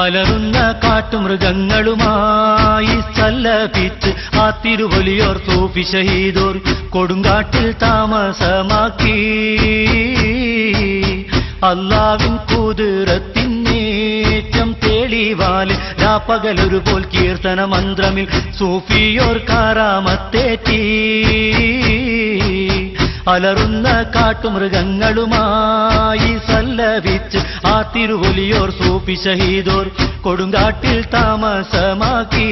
അലറുന്ന കാട്ടുമൃഗങ്ങളുമായി സല്ലപിച്ച് ആ തിരുവലിയോർ സൂഫി ഷഹീദോർ കൊടുങ്കാട്ടിൽ താമസമാക്കി. അല്ലാവിൻ കുതിരത്തിനേറ്റം തേളിവാൽ രാപ്പകലൊരു പോൽ കീർത്തന മന്ത്രമിൽ സൂഫിയോർ കാറാമത്തേറ്റി അലറുന്ന കാട്ടുമൃഗങ്ങളുമായി സല്ലപിച്ച് ആ തിരുവലിയോർ സൂപ്പി ഷഹീദോർ കൊടുങ്കാട്ടിൽ താമസമാക്കി.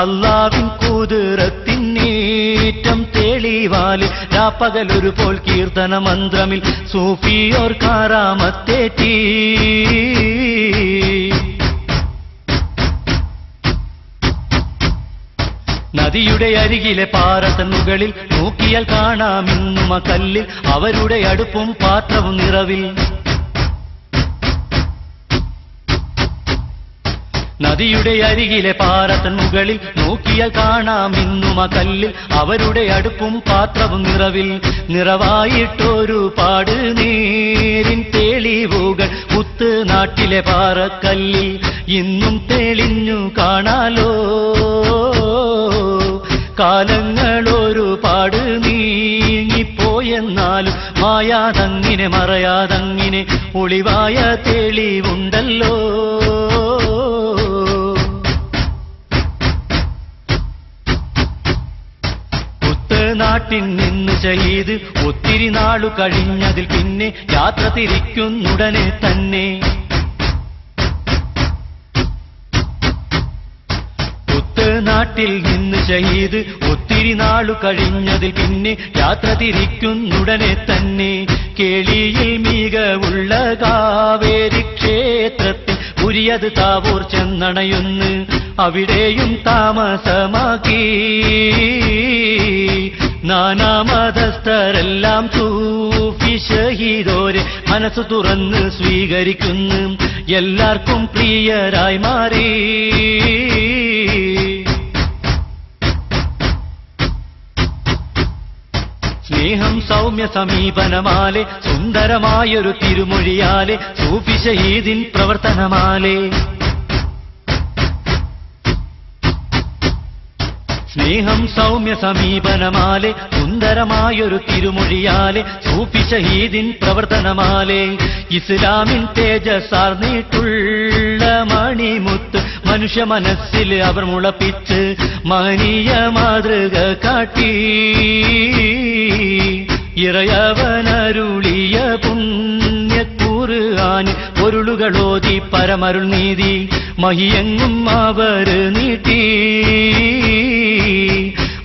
അള്ളാവിൻ കൂതിറത്തിൻ നീറ്റം തെളിവാലിൽ രാപ്പകലൊരു പോൽ കീർത്തന മന്ത്രമിൽ സൂഫിയോർ കാറാമത്തേറ്റി നദിയുടെ അരികിലെ പാറത്തൻ മുകളിൽ നോക്കിയാൽ കാണാമെന്നുമ കല്ലിൽ അവരുടെ അടുപ്പും പാത്രവും നിറവിൽ. നദിയുടെ അരികിലെ പാറത്തൻ മുകളിൽ നോക്കിയാൽ കാണാം ഇന്നും ആ കല്ലിൽ അവരുടെ അടുപ്പും പാത്രവും നിറവിൽ. നിറവായിട്ടൊരു പാട് നേരിൻ തെളിവുകൾ കുത്ത് നാട്ടിലെ പാറക്കല്ലിൽ ഇന്നും തെളിഞ്ഞു കാണാലോ. കാലങ്ങളൊരു പാട് നീങ്ങിപ്പോയെന്നാലും മായാതങ്ങിനെ മറയാതങ്ങിനെ ഒളിവായ തെളിവുണ്ടല്ലോ. നാട്ടിൽ നിന്ന് ചെയ്ത് ഒത്തിരി നാളു കഴിഞ്ഞതിൽ പിന്നെ യാത്ര തിരിക്കുന്നുടനെ തന്നെ. നാട്ടിൽ നിന്ന് ചെയ്ത് ഒത്തിരി നാളു കഴിഞ്ഞതിൽ പിന്നെ യാത്ര തിരിക്കുന്നുടനെ തന്നെ. കേളിയിൽ മികവുള്ള കാവേരി ക്ഷേത്രത്തിൽ പുരിയത് താവൂർ ചെന്നണയുന്ന് അവിടെയും താമസമാക്കി. നാനാമതസ്ഥരെല്ലാം സൂഫി ഷഹീദോരെ മനസ്സ് തുറന്ന് സ്വീകരിക്കുന്നു. എല്ലാവർക്കും പ്രിയരായി മാറി. സ്നേഹം സൗമ്യ സമീപനമാലെ സുന്ദരമായൊരു തിരുമൊഴിയാലെ സൂഫി ഷഹീദിൻ പ്രവർത്തനമാലെ. സ്നേഹം സൗമ്യ സമീപനമാലെ സുന്ദരമായൊരു തിരുമൊഴിയാലെ സൂഫി ഷഹീദിൻ പ്രവർത്തനമാലെ. ഇസ്ലാമിൻ തേജസാർന്നിട്ടുള്ള മണിമുത്ത് മനുഷ്യ മനസ്സിൽ അവർ മുളപ്പിച്ച് മനിയ മാതൃക കാട്ടി. ഇറയവനരുളിയ പുണ്യക്കൂറുകാൻ പൊരുളുകളോതി പരമരുൾ നീതി മഹിയെങ്ങും അവർ നീട്ടി.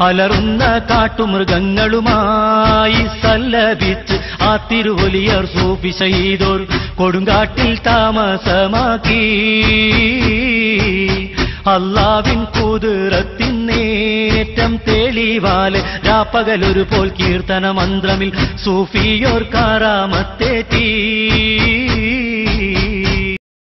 അലറുന്ന കാട്ടുമൃഗങ്ങളുമായി സല്ലപിച്ച് ആ തിരുവലിയർ സൂഫി ചെയ്തോർ കൊടുങ്കാട്ടിൽ താമസമാക്കി. അള്ളാവിൻ കുതിരത്തിനേറ്റം തെളിവാൽ രാപ്പകലൊരു പോൽ കീർത്തന മന്ത്രമിൽ സൂഫിയോർ കാറാമത്തേറ്റി